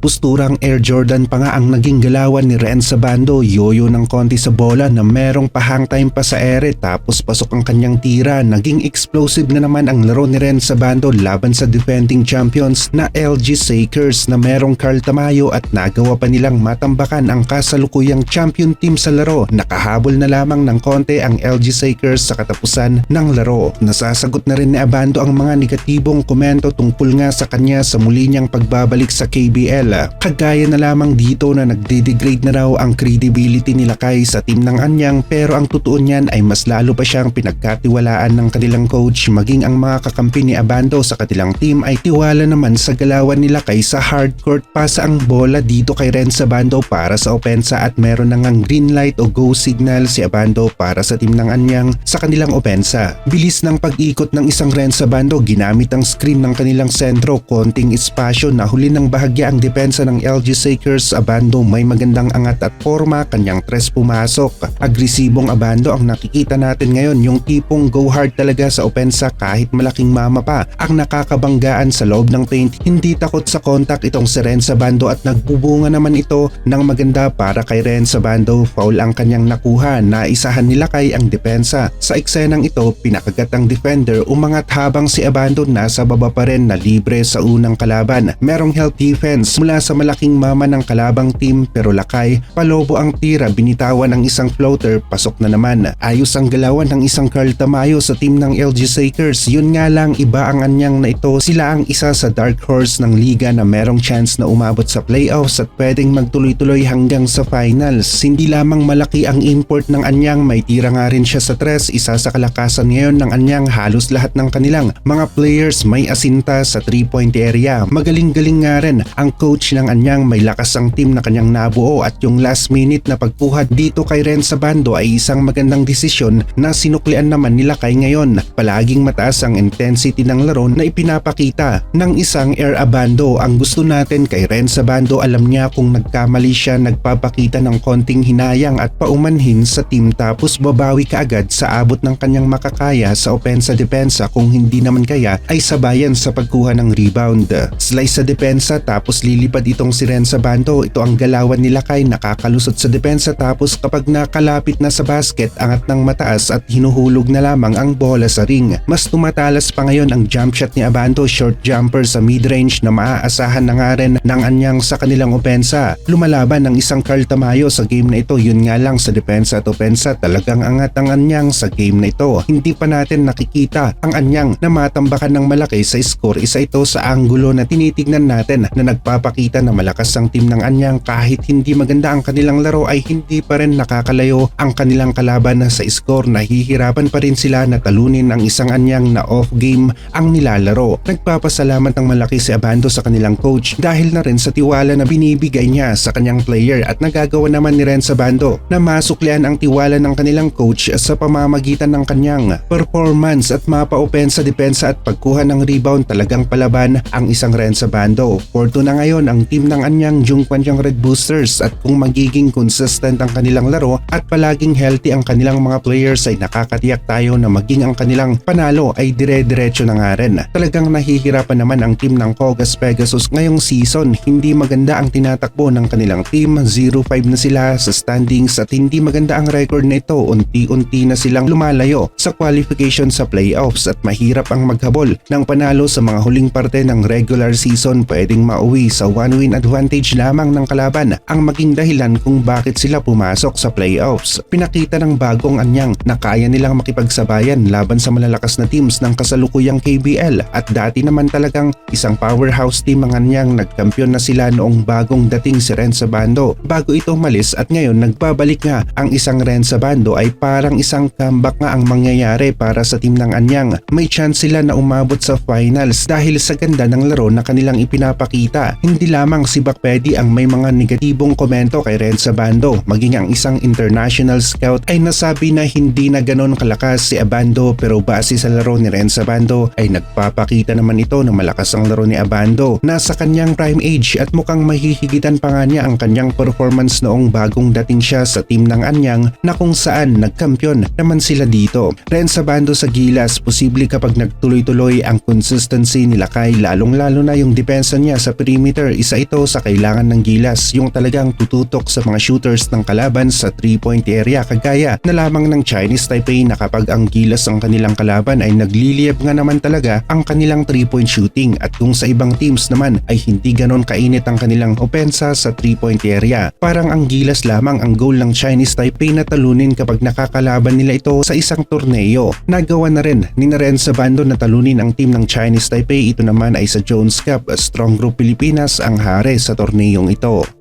Pusturang Air Jordan pa nga ang naging galawan ni Ren sa bando, yoyo ng konti sa bola na merong pahang time pa sa ere tapos pasok ang kanyang tira. Naging explosive na naman ang laro ni Ren sa bando laban sa defending champions na LG Sakers na merong Carl Tamayo at nagawa pa nilang matambakan ang kasalukuyang champion team sa laro. Nakahabol na lamang ng konti ang LG Sakers sa katapusan ng laro. Nasasagot na rin ni Abando ang mga negatibong komento tungkol nga sa kanya sa muli niyang pagbabalik sa KBL. Kagaya na lamang dito na nagde-degrade na raw ang credibility nila kay sa team ng Anyang pero ang totoo niyan ay mas lalo pa siyang pinagkatiwalaan ng kanilang coach maging ang mga kakampi ni Abando sa kanilang team ay tiwala naman sa galawan nila kay sa hardcourt pasa ang bola dito kay Ren Sabando para sa opensa at meron na ngang green light o go signal si Abando para sa team ng Anyang sa kanilang opensa. Bilis ng pag-ikot ng isang Ren Sabando ginamit ang screen ng kanilang sentro konting espasyo na huli ng bahagya ang depensa ng LG Sakers Abando may magandang angat at forma kanyang tres pumasok. Agresibong Abando ang nakikita natin ngayon yung tipong go hard talaga sa opensa kahit malaking mama pa ang nakakabanggaan sa loob ng paint hindi takot sa contact itong si Ren Sabando at nagbubunga naman ito ng maganda para kay Ren Sabando foul ang kanyang nakuha na isahan nila kay ang depensa. Sa eksenang ito pinakagat ang defender umangat habang si Abando nasa baba pa rin na libre sa unang kalaban. Merong help defense mula sa malaking mama ng kalabang team pero lakay, palobo ang tira binitawan ang isang floater pasok na naman. Ayos ang galawan ng isang Carl Tamayo sa team ng LG Sakers. Yun nga lang iba ang anyang na ito. Sila ang isa sa dark horse ng liga na merong chance na umabot sa playoffs at pwedeng magtuloy-tuloy hanggang sa finals. Hindi lamang malaki ang import ng anyang, may tira nga rin siya sa tres. Isa sa kalakasan ngayon ng anyang halos lahat ng kanilang mga players may asinta sa 3-point area. Magaling-galing nga rin ang coach ng anyang may lakas ang team na kanyang nabuo at yung last minute na pagkuha dito kay Ren sa bando ay isang magandang desisyon na sinuklian naman nila kay ngayon. Palaging mataas ang intensity ng laro na ipinapakita ng isang air abando. Ang gusto natin kay Ren sa bando alam niya kung nagkamali siya nagpapakita ng konting hinayang at paumanhin sa team tapos babawi kaagad sa abot ng kanyang makakaya sa opensa-depensa kung hindi naman kaya ay sabayan sa pagkuha ng rebound. Slice sa depensa tapos lilipad itong si Ren sa. Ito ang galawan nila kay nakakalusot sa depensa tapos kapag nakalapit na sa basket angat ng mataas at hinuhulog na lamang ang bola sa ring. Mas tumatalas pa ngayon ang jump shot ni Abando short jumper sa mid-range na maaasahan na nga rin ng anyang sa kanilang opensa. Lumalaban ng isang Carl Tamayo sa game na ito yun nga lang sa depensa at opensa talagang angat ang anyang sa game na ito. Hindi pa natin nakikita ang anyang na matambakan ng malaki sa score. Isa ito sa anggulo na tinitignan natin na nagpapakita na malakas ang team ng anyang kahit hindi maganda ang kanilang laro ay hindi pa rin nakakalayo ang kanilang kalaban sa score. Nahihirapan pa rin sila na talunin ang isang anyang na off game ang nilalaro. Nagpapasalamat ng malaki si Abando sa kanilang coach dahil na rin sa tiwala na binibigay niya sa kanyang player at nagagawa naman ni Ren Sabando na masuklian ang tiwala ng kanilang coach sa pamamagitan ng kanyang performance at mapa-open sa depensa at pagkuha ng rebound talagang palaban ang isang Ren Sabando. Forto na ngayon ang team ng anyang Jungkwanjang Red Boosters at kung magiging consistent ang kanilang laro at palaging healthy ang kanilang mga players ay nakakatiyak tayo na maging ang kanilang panalo ay dire-diretso na nga rin. Talagang nahihirapan naman ang team ng Kogas Pegasus ngayong season. Hindi maganda ang tinatakbo ng kanilang team. 0-5 na sila sa standings at hindi maganda ang record na ito. Unti-unti na silang lumalayo sa qualification sa playoffs at mahirap ang maghabol ng panalo sa mga huling parte ng regular season. Pwedeng mauwi sa one-win advantage lamang ng kalaban ang maging dahilan kung bakit sila pumasok sa playoffs. Pinakita ng bagong anyang na kaya nilang makipagsabayan laban sa malalakas na teams ng kasalukuyang KBL at dati naman talagang isang powerhouse team ang anyang nagkampiyon na sila noong bagong dating si Ren Sabando. Bago ito umalis at ngayon nagbabalik nga ang isang Ren Sabando ay parang isang comeback nga ang mangyayari para sa team ng anyang. May chance sila na umabot sa finals dahil sa ganda ng laro na kanilang ipinapakita. Hindi lamang si Bakpedi ang may mga negatibong komento kay Ren Sabando maging ang isang international scout ay nasabi na hindi na ganon kalakas si Abando pero base sa laro ni Ren Sabando ay nagpapakita naman ito na malakas ang laro ni Abando. Nasa kanyang prime age at mukhang mahihigitan pa nga niya ang kanyang performance noong bagong dating siya sa team ng Anyang na kung saan nagkampiyon naman sila dito. Ren Sabando sa Gilas, posible kapag nagtuloy-tuloy ang consistency nila kay lalong lalo na yung depensa niya sa perimeter isa ito sa kailangan ng gilas, yung talagang tututok sa mga shooters ng kalaban sa 3-point area kagaya na lamang ng Chinese Taipei na kapag ang gilas ang kanilang kalaban ay nagliliyab nga naman talaga ang kanilang 3-point shooting at kung sa ibang teams naman ay hindi ganon kainit ang kanilang opensa sa 3-point area. Parang ang gilas lamang ang goal ng Chinese Taipei na talunin kapag nakakalaban nila ito sa isang torneo. Nagawa na rin ni Naren sa bando na talunin ang team ng Chinese Taipei ito naman ay sa Jones Cup Strong Group Pilipinas ang hari sa torneyong ito.